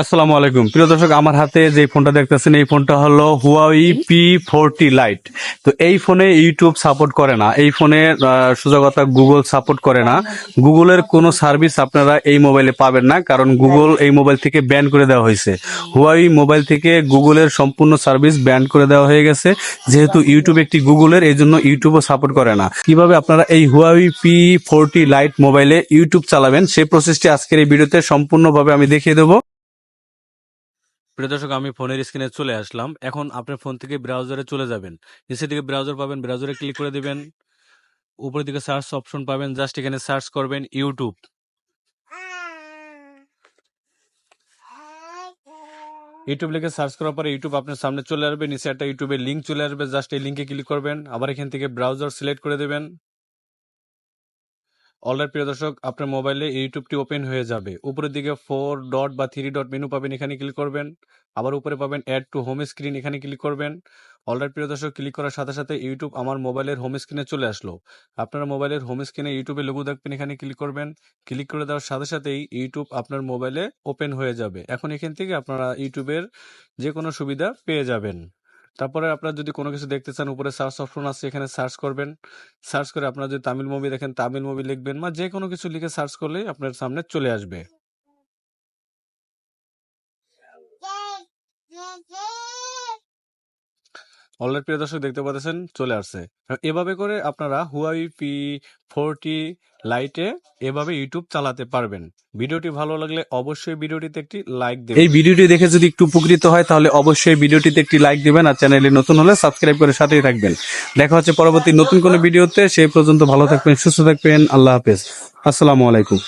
আসসালামু আলাইকুম। প্রিয় দর্শক, আমার হাতে যে ফোনটা দেখতেছেন, এই ফোনটা হলো হুয়াই পি ফোরটি লাইট তো এই ফোনে ইউটিউব সাপোর্ট করে না। এই ফোনে সুযোগতা গুগল সাপোর্ট করে না। গুগলের কোনো সার্ভিস আপনারা এই মোবাইলে পাবেন না, কারণ গুগল এই মোবাইল থেকে ব্যান করে দেওয়া হয়েছে। হুয়াই মোবাইল থেকে গুগলের সম্পূর্ণ সার্ভিস ব্যান করে দেওয়া হয়ে গেছে। যেহেতু ইউটিউব একটি গুগলের এই জন্য ইউটিউবও সাপোর্ট করে না। কীভাবে আপনারা এই হুয়াই পি ফোরটি লাইট মোবাইলে ইউটিউব চালাবেন সেই প্রসেসটি আজকের এই ভিডিওতে সম্পূর্ণভাবে আমি দেখিয়ে দেবো। প্রিয় দর্শক, আমি ফোনের স্ক্রিনে চলে আসলাম। এখন আপনার ফোন থেকে ব্রাউজারে চলে যাবেন। নিচের দিকে ব্রাউজার পাবেন, ব্রাউজারে ক্লিক করে দিবেন। উপরের দিকে সার্চ অপশন পাবেন, জাস্ট এখানে সার্চ করবেন ইউটিউব। ইউটিউব লিখে সার্চ করার পরে ইউটিউব আপনার সামনে চলে আসবে, নিচে একটা ইউটিউবের লিঙ্ক চলে আসবে, জাস্ট এই লিঙ্কে ক্লিক করবেন। আবার এখান থেকে ব্রাউজার সিলেক্ট করে দেবেন। অলরাইট প্রিয় দর্শক, আপনার মোবাইলে ইউটিউবটি ওপেন হয়ে যাবে। উপরের দিকে ফোর ডট বা থ্রি ডট মেনু পাবেন, এখানে ক্লিক করবেন। আবার উপরে পাবেন অ্যাড টু হোম স্ক্রিন এখানে ক্লিক করবেন। অলরাইট প্রিয় দর্শক ক্লিক করার সাথে সাথে ইউটিউব আমার মোবাইলের হোম স্ক্রিনে চলে আসলো। আপনার মোবাইলের হোম স্ক্রিনে ইউটিউবে লোগো দেখবেন, এখানে ক্লিক করবেন। ক্লিক করে দেওয়ার সাথে সাথেই ইউটিউব আপনার মোবাইলে ওপেন হয়ে যাবে। এখন এখান থেকে আপনারা ইউটিউবের যে কোনো সুবিধা পেয়ে যাবেন। তারপরে আপনারা যদি কোনো কিছু দেখতে চান, উপরে সার্চ অপশন আছে, এখানে সার্চ করবেন। সার্চ করে আপনারা যদি তামিল মুভি দেখেন, তামিল মুভি লিখবেন বা যে কোনো কিছু লিখে সার্চ করলেই আপনার সামনে চলে আসবে। অলরেডি প্রিয় দর্শক দেখতে পাচ্ছেন, চলে আসছে। এভাবে করে আপনারা হুয়াই পি ফোরটি লাইটে এভাবে ইউটিউব চালাতে পারবেন। ভিডিওটি ভালো লাগলে অবশ্যই ভিডিওটিতে একটি লাইক দেবেন। এই ভিডিওটি দেখে যদি একটু উপকৃত হয়, তাহলে অবশ্যই ভিডিওটিতে একটি লাইক দিবেন আর চ্যানেলে নতুন হলে সাবস্ক্রাইব করে সাথেই থাকবেন। দেখা হচ্ছে পরবর্তী নতুন কোনো ভিডিওতে সেই পর্যন্ত ভালো থাকবেন, সুস্থ থাকবেন, আল্লাহ হাফেজ। আসসালামু আলাইকুম।